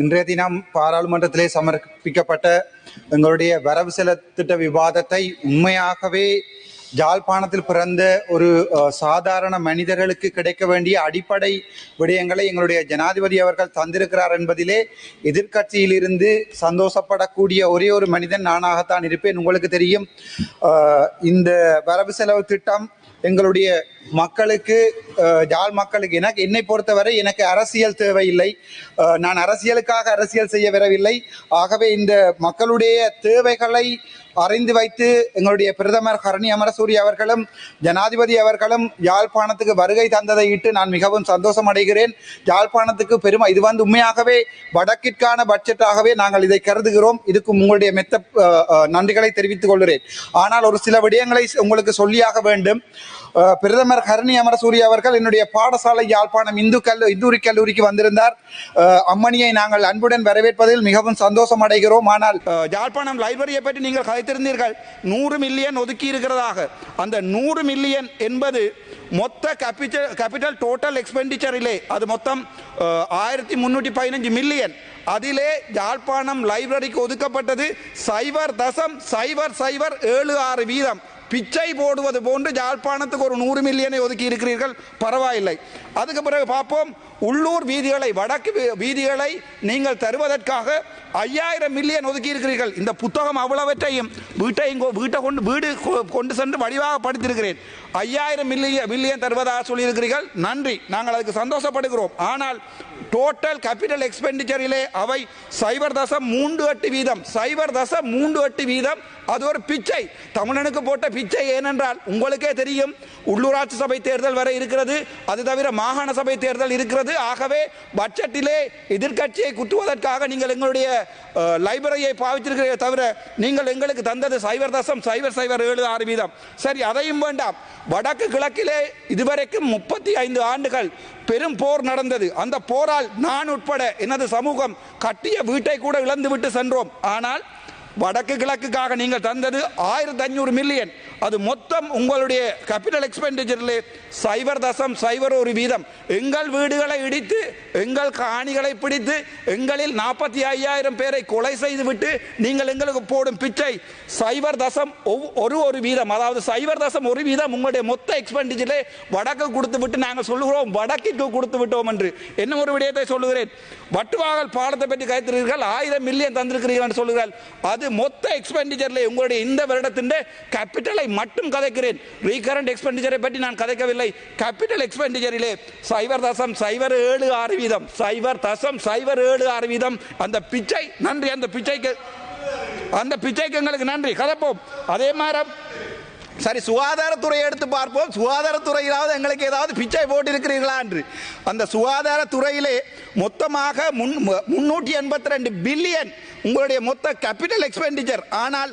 இன்றைய தினம் பாராளுமன்றத்திலே சமர்ப்பிக்கப்பட்ட எங்களுடைய வரவு செலவு திட்ட விவாதத்தை உண்மையாகவே ஜாழ்ப்பாணத்தில் பிறந்த ஒரு சாதாரண மனிதர்களுக்கு கிடைக்க வேண்டிய அடிப்படை விடயங்களை எங்களுடைய ஜனாதிபதி அவர்கள் தந்திருக்கிறார் என்பதிலே எதிர்க்கட்சியிலிருந்து சந்தோஷப்படக்கூடிய ஒரே ஒரு மனிதன் நானாகத்தான் இருப்பேன். உங்களுக்கு தெரியும் இந்த வரவு செலவு திட்டம் எங்களுடைய மக்களுக்கு அஹ், யாழ் மக்களுக்கு எனக்கு என்னை பொறுத்தவரை எனக்கு அரசியல் தேவையில்லை. நான் அரசியலுக்காக அரசியல் செய்ய வரவில்லை. ஆகவே இந்த மக்களுடைய தேவைகளை அறிந்து வைத்து எங்களுடைய பிரதமர் ஹரணி அமரசூரி அவர்களும் ஜனாதிபதி அவர்களும் யாழ்ப்பாணத்துக்கு வருகை தந்ததை இட்டு நான் மிகவும் சந்தோஷம் அடைகிறேன். யாழ்ப்பாணத்துக்கு பெருமை இது வந்து உண்மையாகவே வடக்கிற்கான பட்ஜெட்டாகவே நாங்கள் இதை கருதுகிறோம். இதுக்கு உங்களுடைய மெத்த நன்றிகளை தெரிவித்துக் கொள்கிறேன். ஆனால் ஒரு சில விடயங்களை உங்களுக்கு சொல்லியாக வேண்டும். பிரதமர் ஹரணி அமரசூரி அவர்கள் என்னுடைய பாடசாலை யாழ்ப்பாணம் இந்து கல்லு இந்தூரி கல்லூரிக்கு வந்திருந்தார். அம்மணியை நாங்கள் அன்புடன் வரவேற்பதில் மிகவும் சந்தோஷம் அடைகிறோம். ஆனால் யாழ்ப்பாணம் லைப்ரரியை பற்றி நீங்கள் வைத்திருந்தீர்கள். நூறு மில்லியன் ஒதுக்கி இருக்கிறதாக. அந்த நூறு மில்லியன் என்பது மொத்த கேபிட்டல் கேபிட்டல் டோட்டல் எக்ஸ்பெண்டிச்சரிலே அது மொத்தம் ஆயிரத்தி முன்னூற்றி பதினஞ்சு மில்லியன் அதிலே யாழ்ப்பாணம் லைப்ரரிக்கு ஒதுக்கப்பட்டது சைபர் தசம் சைபர் சைபர் ஏழு ஆறு வீதம். பிச்சை போடுவது போன்று யாழ்ப்பாணத்துக்கு ஒரு நூறு மில்லியனை ஒதுக்கி இருக்கிறீர்கள். பரவாயில்லை. அதுக்கு பிறகு பார்ப்போம். உள்ளூர் வீதிகளை வடக்கு வீ- வீதிகளை நீங்கள் தருவதற்காக ஐயாயிரம் மில்லியன் ஒதுக்கி இருக்கிறீர்கள். இந்த புத்தகம் அவ்வளவற்றையும் வீட்டையும் வீட்டை கொண்டு வீடு கொ- கொண்டு சென்று வடிவாக படித்திருக்கிறேன் ஐயாயிரம் மில்லியன் மில்லியன் தருவதாக சொல்லியிருக்கிறீர்கள். நன்றி. நாங்கள் அதுக்கு சந்தோஷப்படுகிறோம். ஆனால் டோட்டல் கேபிட்டல் எக்ஸ்பெண்டிச்சரிலே அவை சைபர் தசம் மூன்று எட்டு வீதம். சைபர் தசம் மூன்று எட்டு வீதம். அது ஒரு பிச்சை. தமிழனுக்கு போட்ட பிச்சை ஏனென்றால் உங்களுக்கே தெரியும் உள்ளூராட்சி சபை தேர்தல் வரை இருக்கிறது. அது தவிர மாகாண சபை தேர்தல் இருக்கிறது. ஆகவே பட்ஜெட்டிலே எதிர்க்கட்சியை குத்துவதற்காக நீங்கள் எங்களுடைய லைப்ரரியை பாவிச்சிருக்கிறீர்கள் தவிர நீங்கள் எங்களுக்கு தந்தது சைபர் தசம் சைபர் சைபர் ஏழு ஆறு வீதம். சரி அதையும் வேண்டாம். வடக்கு கிழக்கிலே இதுவரைக்கும் முப்பத்தி ஐந்து ஆண்டுகள் பெரும் போர் நடந்தது. அந்த போரால் நான் உட்பட எனது சமூகம் கட்டிய வீட்டை கூட இழந்து விட்டு சென்றோம். ஆனால் வடக்கு கிழக்குக்காக நீங்கள் தந்தது ஆயிரத்தி ஐநூறு மில்லியன். அது மொத்தம் உங்களுடைய கேபிட்டல் எக்ஸ்பெண்டிச்சரிலே சைபர் தசம் சைபர் ஒரு வீதம். எங்கள் வீடுகளை இடித்து எங்கள் காணிகளை பிடித்து எங்களில் நாற்பத்தி ஐயாயிரம் பேரை கொலை செய்துவிட்டு நீங்கள் எங்களுக்கு போடும் பிச்சை. சைபர் தசம் ஒரு ஒரு வீதம். அதாவது சைபர் தசம் ஒரு வீதம் உங்களுடைய மொத்த எக்ஸ்பெண்டிச்சரில் வடக்கு கொடுத்து விட்டு நாங்கள் சொல்லுகிறோம் வடக்கிற்கு கொடுத்து விட்டோம் என்று. என்ன ஒரு விடயத்தை சொல்லுகிறேன்? வட்டுவாகல் பாலத்தை பற்றி கைத்திருக்கிறீர்கள் ஆயிரம் மில்லியன் தந்திருக்கிறீர்கள் என்று சொல்லுகிறார் அது மொத்த எக்ஸ்பெண்டிச்சரில் உங்களுடைய இந்த வருடத்தின் கேபிட்டலை மட்டும் கதைக்கிறேன். ரீகரண்ட் எக்ஸ்பெண்டிச்சரை பற்றி நான் கதைக்கவில்லை. கேபிட்டல் எக்ஸ்பெண்டிச்சரிலே சைவர் தசம் சைவர் ஏழு ஆறு வீதம். சைவர் தசம் சைவர் ஏழு ஆறு வீதம். அந்த பிச்சை நன்றி அந்த பிச்சைக்கு அந்த பிச்சைக்கு எங்களுக்கு நன்றி. கதைப்போம். அதே மாதிரி சரி சுகாதாரத்துறையை எடுத்து பார்ப்போம். சுகாதாரத்துறையிலாவது எங்களுக்கு ஏதாவது பிச்சை போட்டிருக்கிறீர்களா என்று. அந்த சுகாதாரத்துறையிலே மொத்தமாக முன் முன்னூற்றி எண்பத்தி ரெண்டு பில்லியன் உங்களுடைய மொத்த கேபிட்டல் எக்ஸ்பெண்டிச்சர் ஆனால்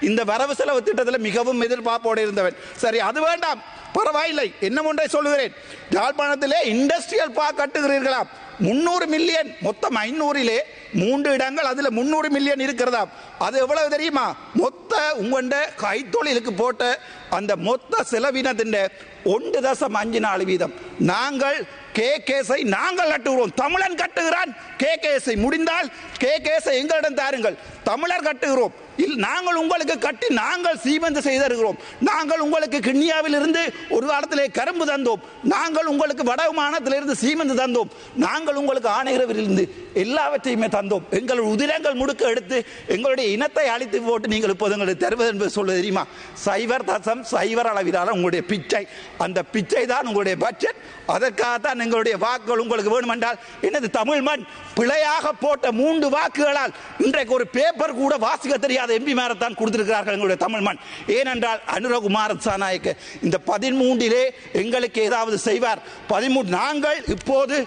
இந்த வரவு செலவு திட்டத்தில் மிகவும் எதிர்பார்ப்போடு இருந்தவன். சரி அது வேண்டாம். பரவாயில்லை. என்ன ஒன்றை சொல்லுகிறேன். யாழ்ப்பாணத்திலே இண்டஸ்ட்ரியல் பார்க் கட்டுகிறீர்களாம். முந்நூறு மில்லியன் மொத்தம் ஐநூறிலே மூன்று இடங்கள் அதில் முந்நூறு மில்லியன் இருக்கிறதா? அது எவ்வளவு தெரியுமா? மொத்த உங்கண்ட கைத்தொழிலுக்கு போட்ட அந்த மொத்த செலவினத்தின் ஒன்று தசம் அஞ்சு நாலு வீதம். நாங்கள் கே கேஸை நாங்கள் கட்டுகிறோம். தமிழன் கட்டுகிறான். கே கேஸை முடிந்தால் கே கேஸை எங்களிடம் தாருங்கள். தமிழர் கட்டுகிறோம். நாங்கள் உங்களுக்கு கட்டி நாங்கள் சீமந்து செய்திருக்கிறோம். நாங்கள் உங்களுக்கு கிண்ணியாவில் இருந்து ஒரு காலத்திலே கரும்பு தந்தோம். நாங்கள் உங்களுக்கு வடமானத்திலிருந்து சீமந்து தந்தோம். நாங்கள் உங்களுக்கு ஆணையரவிலிருந்து எல்லாவற்றையுமே தந்தோம். எங்கள் உதிரங்கள் முடுக்க எடுத்து எங்களுடைய இனத்தை அழித்து போட்டு நீங்கள் இப்போது எங்களுக்கு தருவது என்பது சொல்ல தெரியுமா? சைவர் தசம் சைவர் அளவிலான உங்களுடைய பிச்சை. அந்த பிச்சை தான் உங்களுடைய பட்ஜெட் அதற்காகத்தான் எங்களுடைய வாக்குகள் உங்களுக்கு வேணுமென்றால் எனது தமிழ் மண் பிழையாக போட்ட மூன்று வாக்குகளால் இன்றைக்கு ஒரு பேப்பர் கூட வாசிக்க தெரியாத எம்பி மேரத்தான் கொடுத்திருக்கிறார்கள் எங்களுடைய தமிழ் மண். ஏனென்றால் அனுரகுமார் சாநாயக்க இந்த பதிமூன்றிலே எங்களுக்கு ஏதாவது செய்வார். பதிமூன்று நாங்கள் இப்போது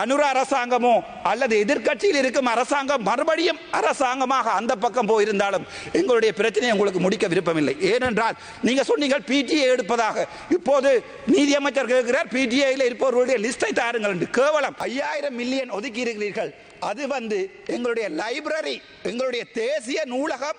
அனுர அரசாங்கமோ அல்லது எதிர்க்கட்சியில் இருக்கும் அரசாங்கம் மறுபடியும் அரசாங்கமாக அந்த பக்கம் போயிருந்தாலும் எங்களுடைய பிரச்சனையை உங்களுக்கு முடிக்க விருப்பமில்லை. ஏனென்றால் நீங்க சொன்னீங்கள் பிடிஏ எடுப்பதாக. இப்போது நீதியமைச்சர் கேட்கிறார் பிடிஏயில் இருப்பவர்களுடைய லிஸ்டை தாருங்கள் என்று. கேவலம். ஐயாயிரம் மில்லியன் ஒதுக்கி இருக்கிறீர்கள். அது வந்து எங்களுடைய லைப்ரரி எங்களுடைய தேசிய நூலகம்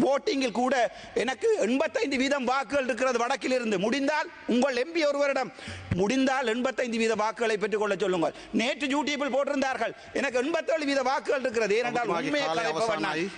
போட்டிங்கில் கூட எனக்கு எண்பத்தைந்து வீதம் வாக்குகள் இருக்கிறது வடக்கில் இருந்து முடிந்தால் உங்கள் எம்பி ஒருவரிடம். முடிந்தால் எண்பத்தைந்து வீத வாக்குகளை பெற்றுக்கொள்ள சொல்லுங்கள். நேற்று யூடியூப்பில் போட்டிருந்தார்கள். எனக்கு எண்பத்தேழு வீத வாக்குகள் இருக்கிறது. ஏனென்றால் உண்மையை